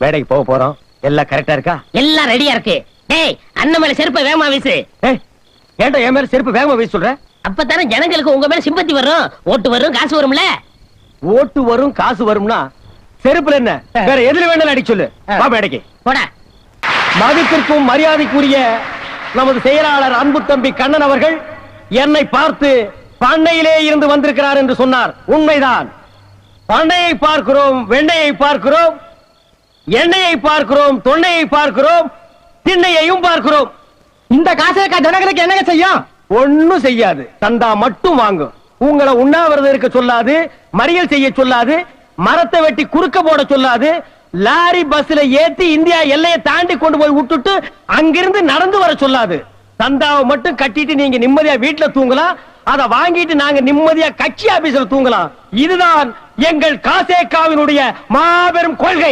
மேடைக்கு போக போறோம். எல்லாம் கரெக்டா இருக்கா? எல்லாம் ரெடியா இருக்கு. டேய் அண்ணன் மேல செருப்ப வேகமா வீசு. ஏன்டா என் மேல செருப்பு வேகமா வீச சொல்ற? அப்பதானே ஜனங்களுக்கு உங்க மேல சிம்பத்தி வரும்? ஓட்டு வரும் காசு வரும்ல? ஓட்டு வரும் காசு வரும்னா செருப்புல என்ன? வேற எதுல வேணாலும் அடிக்க சொல்லு. வா மேடைக்கு. போடா. மதிப்பிற்கும் மரியாதைக்குரிய நமது செயலாளர் அன்பு தம்பி கண்ணன் அவர்கள் என்னை பார்த்து பண்ணையிலே இருந்து வந்திருக்கிறார் என்று சொன்னார். உண்மைதான். பண்ணையை பார்க்கிறோம் வெண்ணையை பார்க்கிறோம் எண்ணெயை பார்க்கிறோம் தொன்னையை பார்க்கிறோம் திண்ணையையும் பார்க்கிறோம். இந்த காசை ஜனங்களுக்கு என்னங்க செய்யும்? ஒண்ணும் செய்யாது. தந்தா மட்டும் வாங்கும். உங்களை உண்ணாவிரதம் இருக்க சொல்லாது மறியல் செய்ய சொல்லாது மரத்தை வெட்டி குறுக்க போட சொல்லாது லாரி பஸ்ல ஏத்தி இந்தியா எல்லையை தாண்டி கொண்டு போய் விட்டுட்டு அங்கிருந்து நடந்து வர சொல்லாது. தந்தாவை மட்டும் கட்டிட்டு நீங்க நிம்மதியா வீட்டுல தூங்கலாம். அதை வாங்கிட்டு நாங்க நிம்மதியா கட்சி ஆபீஸ்ல தூங்கலாம். இதுதான் எங்கள் காசேக்காவினுடைய மாபெரும் கொள்கை.